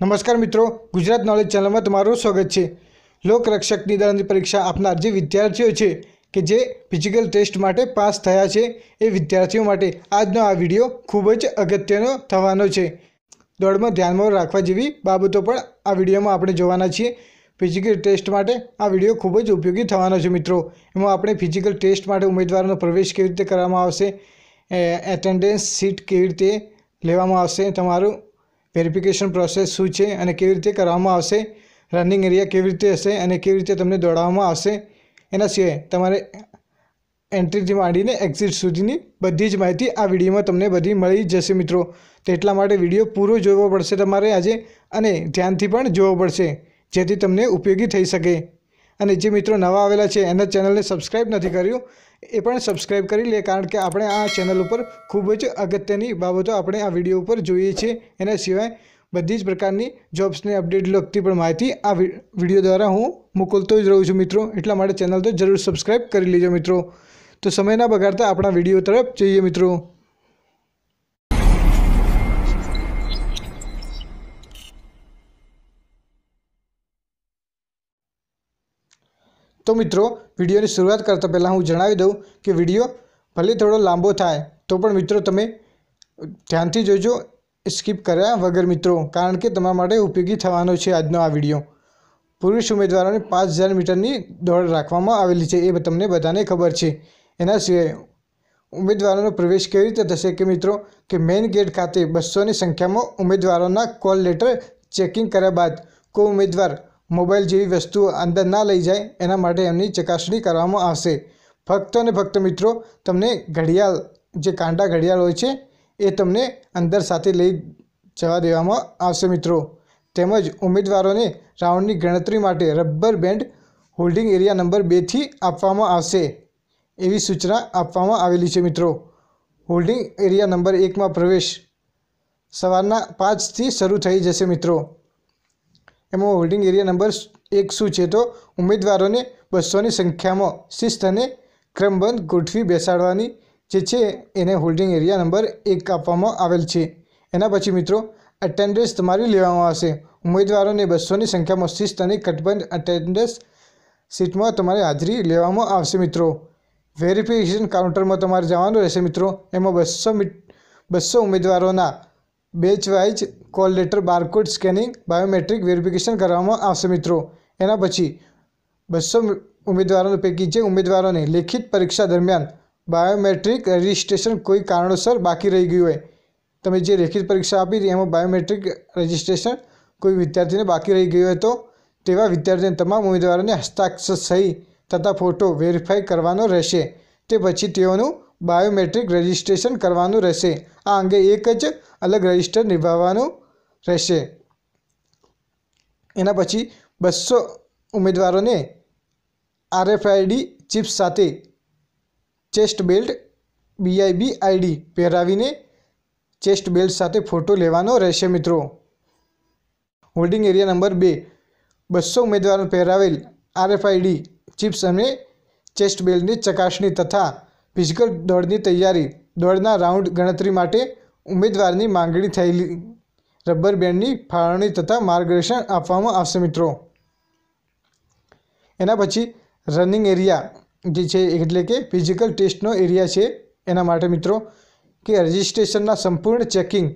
નમસ્કાર મિત્રો, ગુજરાત નોલેજ ચેનલમાં તમારું સ્વાગત છે. લોકરક્ષકની દળની પરીક્ષા આપનાર જે વિદ્યાર્થીઓ છે કે જે ફિઝિકલ ટેસ્ટ માટે પાસ થયા છે, એ વિદ્યાર્થીઓ માટે આજનો આ વીડિયો ખૂબ જ અગત્યનો થવાનો છે. દોડમાં ધ્યાનમાં રાખવા જેવી બાબતો પણ આ વિડીયોમાં આપણે જોવાના છીએ. ફિઝિકલ ટેસ્ટ માટે આ વીડિયો ખૂબ જ ઉપયોગી થવાનો છે મિત્રો. એમાં આપણે ફિઝિકલ ટેસ્ટ માટે ઉમેદવારોનો પ્રવેશ કેવી રીતે કરવામાં આવશે એટેન્ડન્સ સીટ કેવી રીતે લેવામાં આવશે, તમારું વેરિફિકેશન પ્રોસેસ શું છે અને કેવી રીતે કરવામાં આવશે? રનિંગ એરિયા કેવી રીતે હશે અને કેવી રીતે તમને દોડાવવામાં આવશે? એના સિવાય તમારે એન્ટ્રીથી માંડીને એક્ઝિટ સુધીની બધી જ માહિતી આ વિડીયોમાં તમને બધી મળી જશે મિત્રો. તો એટલા માટે વીડિયો પૂરો જોવો પડશે તમારે આજે અને ધ્યાનથી પણ જોવો પડશે, જેથી તમને ઉપયોગી થઈ શકે. અને જે મિત્રો નવા આવેલા છે, એના ચેનલને સબસ્ક્રાઈબ નથી કર્યું એ પણ સબસ્ક્રાઈબ કરી લે, કારણ કે આપણે આ ચેનલ ઉપર ખૂબ જ અગત્યની બાબતો આપણે આ વીડિયો ઉપર જોઈએ છીએ. એના સિવાય બધી જ પ્રકારની જોબ્સને અપડેટ લગતી પણ માહિતી આ વીડિયો દ્વારા હું મોકલતો જ રહું છું મિત્રો. એટલા માટે ચેનલ તો જરૂર સબસ્ક્રાઈબ કરી લેજો મિત્રો. તો સમય ના બગાડતા આપણા વીડિયો તરફ જઈએ મિત્રો. તો મિત્રો, વિડીયોની શરૂઆત કરતાં પહેલાં હું જણાવી દઉં કે વીડિયો ભલે થોડો લાંબો થાય, તો પણ મિત્રો તમે ધ્યાનથી જોજો, સ્કીપ કર્યા વગર મિત્રો, કારણ કે તમારા માટે ઉપયોગી થવાનો છે આજનો આ વીડિયો. પુરુષ ઉમેદવારોને પાંચ હજાર મીટરની દોડ રાખવામાં આવેલી છે, એ તમને બધાને ખબર છે. એના સિવાય ઉમેદવારોનો પ્રવેશ કેવી રીતે થશે કે મિત્રો, કે મેઇન ગેટ ખાતે બસોની સંખ્યામાં ઉમેદવારોના કોલ લેટર ચેકિંગ કર્યા બાદ, કોઈ ઉમેદવાર મોબાઈલ જેવી વસ્તુઓ અંદર ના લઈ જાય, એના માટે એમની ચકાસણી કરવામાં આવશે. ફક્ત અને ફક્ત મિત્રો, તમને ઘડિયાળ, જે કાંટા ઘડિયાળ હોય છે, એ તમને અંદર સાથે લઈ જવા દેવામાં આવશે મિત્રો. તેમજ ઉમેદવારોને રાઉન્ડની ગણતરી માટે rubber band holding area number બેથી આપવામાં આવશે. એવી સૂચના આપવામાં આવેલી છે મિત્રો. હોલ્ડિંગ એરિયા નંબર એકમાં પ્રવેશ સવારના પાંચથી શરૂ થઈ જશે મિત્રો. એમાં હોલ્ડિંગ એરિયા નંબર એક શું છે તો ઉમેદવારોને બસોની સંખ્યામાં શિસ્ત અને ક્રમબંધ ગોઠવી બેસાડવાની જે છે એને હોલ્ડિંગ એરિયા નંબર એક આપવામાં આવેલ છે. એના પછી મિત્રો અટેન્ડન્સ તમારી લેવામાં આવશે. ઉમેદવારોને બસોની સંખ્યામાં શિસ્ત અને કટબંધ અટેન્ડન્સ સીટમાં તમારે હાજરી લેવામાં આવશે મિત્રો. વેરિફિકેશન કાઉન્ટરમાં તમારે જવાનું રહેશે મિત્રો. એમાં બસો બસો ઉમેદવારોના batch wise call letter, barcode scanning, biometric verification કરવામાં આવશે મિત્રો. એના પછી બસો ઉમેદવારો પૈકી જે ઉમેદવારોને લેખિત પરીક્ષા દરમિયાન બાયોમેટ્રિક રજિસ્ટ્રેશન કોઈ કારણોસર બાકી રહી ગયું હોય, તમે જે લેખિત પરીક્ષા આપી એમાં બાયોમેટ્રિક રજિસ્ટ્રેશન કોઈ વિદ્યાર્થીને બાકી રહી ગયું હોય તો, તેવા વિદ્યાર્થીને તમામ ઉમેદવારોને હસ્તાક્ષર સહી તથા ફોટો વેરીફાઈ કરવાનો રહેશે. તે પછી તેઓનું બાયોમેટ્રિક રજિસ્ટ્રેશન કરવાનું રહેશે. આ અંગે એક જ અલગ રજિસ્ટર નિભાવવાનું રહેશે. એના પછી બસો ઉમેદવારોને આરએફઆઈડી ચિપ્સ સાથે ચેસ્ટ બેલ્ટ, બીઆઈબી આઈડી પહેરાવીને ચેસ્ટ બેલ્ટ સાથે ફોટો લેવાનો રહેશે મિત્રો. હોલ્ડિંગ એરિયા નંબર બે. બસો ઉમેદવારો પહેરાવેલ આરએફઆઈડી ચિપ્સ અને ચેસ્ટ બેલ્ટની ચકાસણી તથા ફિઝિકલ દોડની તૈયારી દોડના રાઉન્ડ ગણતરી માટે ઉમેદવારની માંગણી થયેલી. રબર બેન્ડની ફાળવણી તથા માર્ગદર્શન આપવામાં આવશે મિત્રો. એના પછી રનિંગ એરિયા જે છે એટલે કે ફિઝિકલ ટેસ્ટનો એરિયા છે એના માટે મિત્રો કે રજિસ્ટ્રેશનના સંપૂર્ણ ચેકિંગ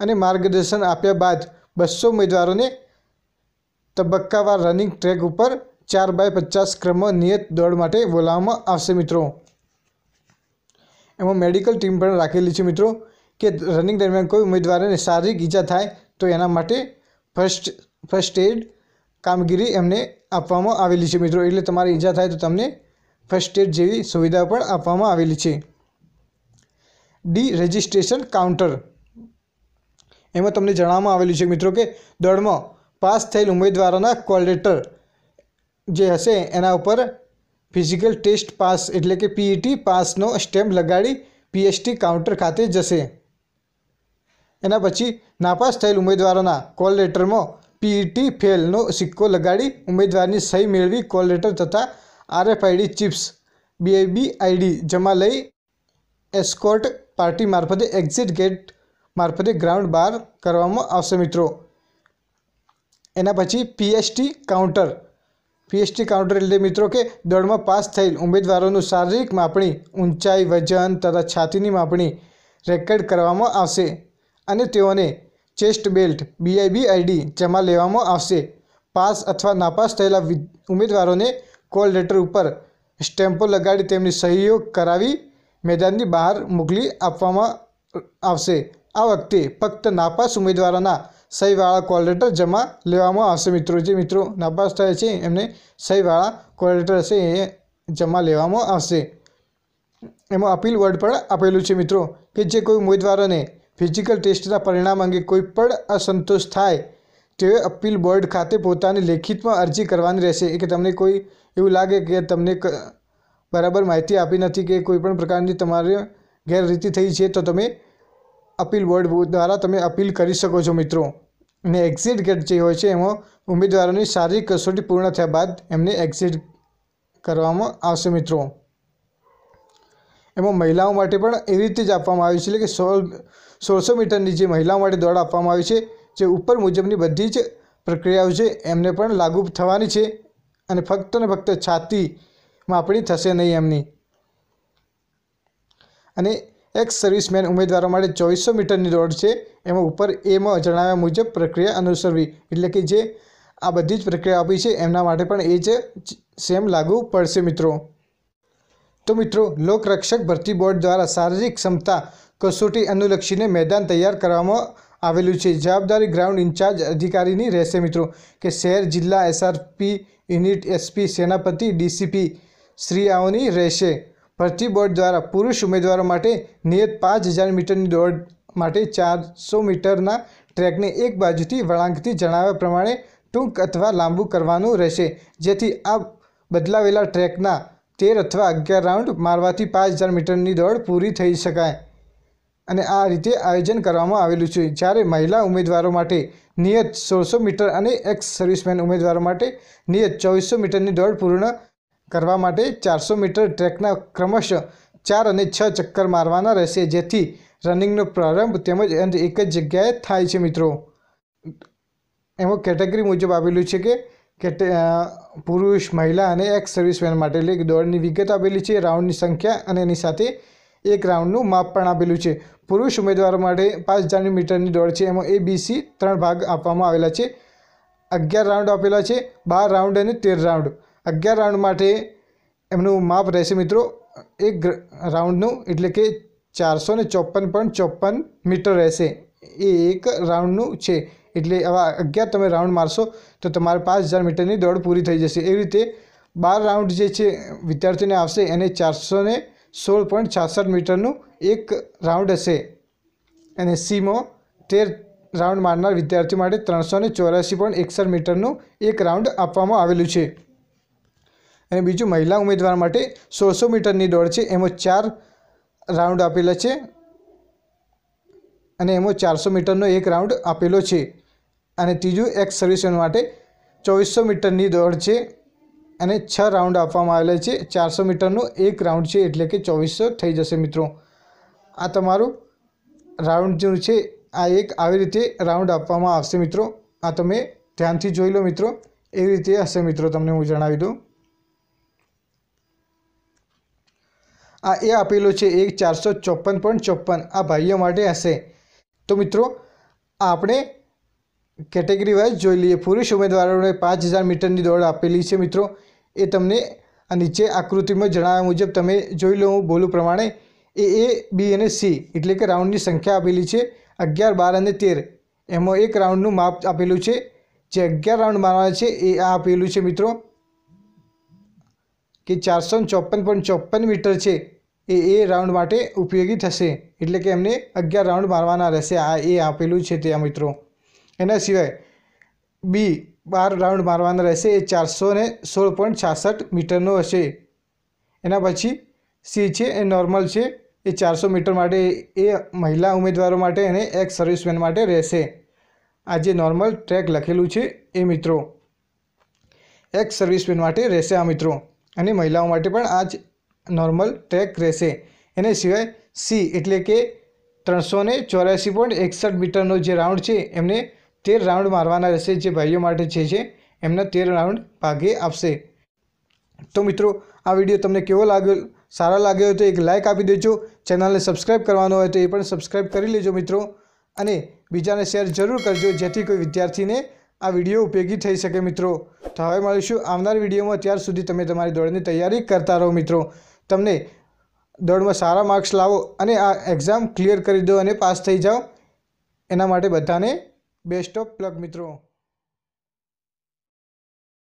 અને માર્ગદર્શન આપ્યા બાદ બસો ઉમેદવારોને તબક્કાવાર રનિંગ ટ્રેક ઉપર ચાર બાય પચાસ ક્રમ નિયત દોડ માટે બોલાવવામાં આવશે મિત્રો. એમાં મેડિકલ ટીમ પણ રાખેલી છે મિત્રો, કે રનિંગ દરમિયાન કોઈ ઉમેદવારને શારીરિક ઈજા થાય તો એના માટે ફર્સ્ટ ફર્સ્ટ એડ કામગીરી એમને આપવામાં આવેલી છે મિત્રો. એટલે તમારી ઈજા થાય તો તમને ફર્સ્ટ એડ જેવી સુવિધા પણ આપવામાં આવેલી છે. ડી રજિસ્ટ્રેશન કાઉન્ટર એમાં તમને જણાવવામાં આવેલું છે મિત્રો કે દોડમાં પાસ થયેલ ઉમેદવારોના કોલ લેટર જે હશે એના ઉપર ફિઝિકલ ટેસ્ટ પાસ એટલે કે પીઈટી પાસનો સ્ટેમ્પ લગાડી પીએચટી કાઉન્ટર ખાતે જશે. એના પછી નાપાસ થયેલ ઉમેદવારોના કોલ લેટરમાં પીઈટી ફેલનો સિક્કો લગાડી ઉમેદવારની સહી મેળવી કોલ લેટર તથા આરએફઆઈડી ચિપ્સ બીઆઈબી આઈડી જમા લઈ એસ્કોર્ટ પાર્ટી મારફતે એક્ઝિટ ગેટ મારફતે ગ્રાઉન્ડ બહાર કરવામાં આવશે મિત્રો. એના પછી પીએસટી કાઉન્ટર પીએસટી કાઉન્ટર એટલે મિત્રો કે દોડમાં પાસ થયેલ ઉમેદવારોનું શારીરિક માપણી, ઊંચાઈ, વજન તથા છાતીની માપણી રેકોર્ડ કરવામાં આવશે અને તેઓને ચેસ્ટ બેલ્ટ બીઆઈબી આઈડી જમા લેવામાં આવશે. પાસ અથવા નાપાસ થયેલા ઉમેદવારોને કોલ લેટર ઉપર સ્ટેમ્પો લગાડી તેમની સહીઓ કરાવી મેદાનની બહાર મોકલી આપવામાં આવશે. આ વખતે ફક્ત નાપાસ ઉમેદવારોના સહીવાળા કોલ લેટર જમા લેવામાં આવશે. મિત્રો, જે મિત્રો નાપાસ થયા છે, એમને સહીવાળા કોલ લેટર હશે, એ જમા લેવામાં આવશે. એમાં અપીલ વર્ડ પણ આપેલું છે, મિત્રો, કે જે કોઈ ઉમેદવારોને ફિઝિકલ ટેસ્ટના પરિણામ અંગે કોઈ પણ અસંતોષ થાય, તેઓએ અપીલ બોર્ડ ખાતે પોતાની લેખિતમાં અરજી કરવાની રહેશે. કે તમને કોઈ એવું લાગે કે તમને બરાબર માહિતી આપી નથી કે કોઈ પણ પ્રકારની તમારે ગેરરીતિ થઈ છે, તો તમે અપીલ બોર્ડ દ્વારા તમે અપીલ કરી શકો છો, મિત્રો. અને એક્ઝિટ ગેટ જે હોય છે, એમાં ઉમેદવારોની શારીરિક કસોટી પૂર્ણ થયા બાદ એમને એક્ઝિટ કરવામાં આવશે મિત્રો. એમાં મહિલાઓ માટે પણ એવી રીતે જ આપવામાં આવ્યું છે એટલે કે સોળ, સોળસો મીટરની જે મહિલાઓ માટે દોડ આપવામાં આવી છે, જે ઉપર મુજબની બધી જ પ્રક્રિયાઓ છે, એમને પણ લાગુ થવાની છે અને ફક્ત ને ફક્ત છાતી માપણી થશે નહીં એમની. અને એક્સ સર્વિસમેન ઉમેદવારો માટે ચોવીસો મીટરની દોડ છે. એમાં ઉપર એમાં જણાવ્યા મુજબ પ્રક્રિયા અનુસરવી, એટલે કે જે આ બધી જ પ્રક્રિયા આપી છે, એમના માટે પણ એ જ સેમ લાગુ પડશે મિત્રો. તો મિત્રો, લોકરક્ષક ભરતી બોર્ડ દ્વારા શારીરિક ક્ષમતા કસોટી અનુલક્ષીને મેદાન તૈયાર કરવામાં આવેલું છે. જવાબદારી ગ્રાઉન્ડ ઇન્ચાર્જ અધિકારીની રહેશે મિત્રો, કે શહેર જિલ્લા એસઆરપી યુનિટ એસપી સેનાપતિ ડીસીપી શ્રીઆઓની રહેશે. ભરતી બોર્ડ દ્વારા પુરુષ ઉમેદવારો માટે નિયત પાંચ હજાર મીટરની દોડ માટે ચારસો મીટરના ટ્રેકને એક બાજુથી વળાંકથી જણાવ્યા પ્રમાણે ટૂંક અથવા લાંબુ કરવાનું રહેશે. જેથી આ બદલાવેલા ટ્રેકના તેર અથવા અગિયાર રાઉન્ડ મારવાથી પાંચ હજાર મીટરની દોડ પૂરી થઈ શકાય. અને આ રીતે આયોજન કરવામાં આવેલું છે. જ્યારે મહિલા ઉમેદવારો માટે નિયત સોળસો મીટર અને એક્સ સર્વિસમેન ઉમેદવારો માટે નિયત ચોવીસો મીટરની દોડ પૂર્ણ કરવા માટે ચારસો મીટર ટ્રેકના ક્રમશઃ ચાર અને છ ચક્કર મારવાના રહેશે. જેથી રનિંગનો પ્રારંભ તેમજ અંત એક જ જગ્યાએ થાય છે મિત્રો. એમાં કેટેગરી મુજબ આપેલું છે કે કેટે પુરુષ, મહિલા અને એક્સ સર્વિસમેન માટે એટલે દોડની વિગત આપેલી છે. રાઉન્ડની સંખ્યા અને એની સાથે એક રાઉન્ડનું માપ પણ આપેલું છે. પુરુષ ઉમેદવારો માટે પાંચ હજાર મીટરની દોડ છે. એમાં એ બી સી ત્રણ ભાગ આપવામાં આવેલા છે. અગિયાર રાઉન્ડ આપેલા છે. બાર રાઉન્ડ અને તેર રાઉન્ડ. અગિયાર રાઉન્ડ માટે એમનું માપ રહેશે મિત્રો એક રાઉન્ડનું એટલે કે ચારસો ને ચોપન પોઈન્ટ ચોપન મીટર રહેશે. એ એક રાઉન્ડનું છે. એટલે આવા અગિયાર તમે રાઉન્ડ મારશો તો તમારે પાંચ હજાર મીટરની દોડ પૂરી થઈ જશે. એવી રીતે બાર રાઉન્ડ જે છે વિદ્યાર્થીને આવશે એને ચારસો ને સોળ પોઈન્ટ છાસઠ મીટરનું એક રાઉન્ડ હશે. અને સીમો તેર રાઉન્ડ મારનાર વિદ્યાર્થી માટે ત્રણસો ને ચોરાસી પોઈન્ટ એકસઠ મીટરનું એક રાઉન્ડ આપવામાં આવેલું છે. અને બીજું મહિલા ઉમેદવાર માટે સોળસો મીટરની દોડ છે. એમાં ચાર રાઉન્ડ આપેલા છે અને એમાં ચારસો મીટરનો એક રાઉન્ડ આપેલો છે. અને ત્રીજું એક્સ સર્વિસમેન માટે ચોવીસો મીટરની દોડ છે અને છ રાઉન્ડ આપવામાં આવેલા છે. ચારસો મીટરનો એક રાઉન્ડ છે એટલે કે ચોવીસો થઈ જશે મિત્રો. આ તમારું રાઉન્ડ જે છે આ એક આવી રીતે રાઉન્ડ આપવામાં આવશે મિત્રો. આ તમે ધ્યાનથી જોઈ લો મિત્રો. એવી રીતે હશે મિત્રો તમને હું જણાવી દઉં. આ એ આપેલો છે એક ચારસો ચોપન પોઈન્ટ ચોપન. આ ભાઈઓ માટે હશે. તો મિત્રો, આપણે કેટેગરી વાઇઝ જોઈ લઈએ. પુરુષ ઉમેદવારોને પાંચ હજાર મીટરની દોડ આપેલી છે મિત્રો. એ તમને આ નીચે આકૃતિમાં જણાવ્યા મુજબ તમે જોઈ લો, હું બોલું પ્રમાણે, એ એ બી અને સી એટલે કે રાઉન્ડની સંખ્યા આપેલી છે અગિયાર, બાર અને તેર. એમાં એક રાઉન્ડનું માપ આપેલું છે. જે અગિયાર રાઉન્ડ મારવાના છે, એ આ આપેલું છે મિત્રો. કે ચારસો ચોપન પોઈન્ટ ચોપન મીટર છે, એ એ રાઉન્ડ માટે ઉપયોગી થશે. એટલે કે એમને અગિયાર રાઉન્ડ મારવાના રહેશે. આ, એ આપેલું છે ત્યાં મિત્રો. એના સિવાય બી બાર રાઉન્ડ મારવાના રહેશે. એ ચારસો ને સોળ પોઈન્ટ છાસઠ મીટરનો હશે. એના પછી સી છે, એ નોર્મલ છે. એ ચારસો મીટર માટે એ મહિલા ઉમેદવારો માટે અને એક્સ સર્વિસમેન માટે રહેશે. આ જે નોર્મલ ટ્રેક લખેલું છે, એ મિત્રો. એક્સ સર્વિસમેન માટે રહેશે આ મિત્રો. અને મહિલાઓ માટે પણ આ જ નોર્મલ ટ્રેક રહેશે. એને સિવાય સી એટલે કે ત્રણસો ને ચોર્યાસી પોઈન્ટ એકસઠ મીટરનો જે રાઉન્ડ છે, એમને તેર રાઉન્ડ મારવાના રહેશે. જે ભાઈઓ માટે છે છે, એમના તેર રાઉન્ડ ભાગે આપશે. તો મિત્રો, આ વીડિયો તમને કેવો લાગ્યો? સારો લાગ્યો હોય તો એક લાઇક આપી દેજો. ચેનલને સબસ્ક્રાઈબ કરવાનો હોય તો એ પણ સબસ્ક્રાઈબ કરી લેજો મિત્રો. અને બીજાને શેર જરૂર કરજો, જેથી કોઈ વિદ્યાર્થીને આ વીડિયો ઉપયોગી થઈ શકે મિત્રો. તો હવે મળીશું આવનાર વિડીયોમાં. ત્યાર સુધી તમે તમારી દોડની તૈયારી કરતા રહો મિત્રો. તમને દોડમાં સારા માર્ક્સ લાવો અને આ એક્ઝામ ક્લિયર કરી દો અને પાસ થઈ જાઓ. એના માટે બધાને બેસ્ટ ઓફ પ્લગ મિત્રો.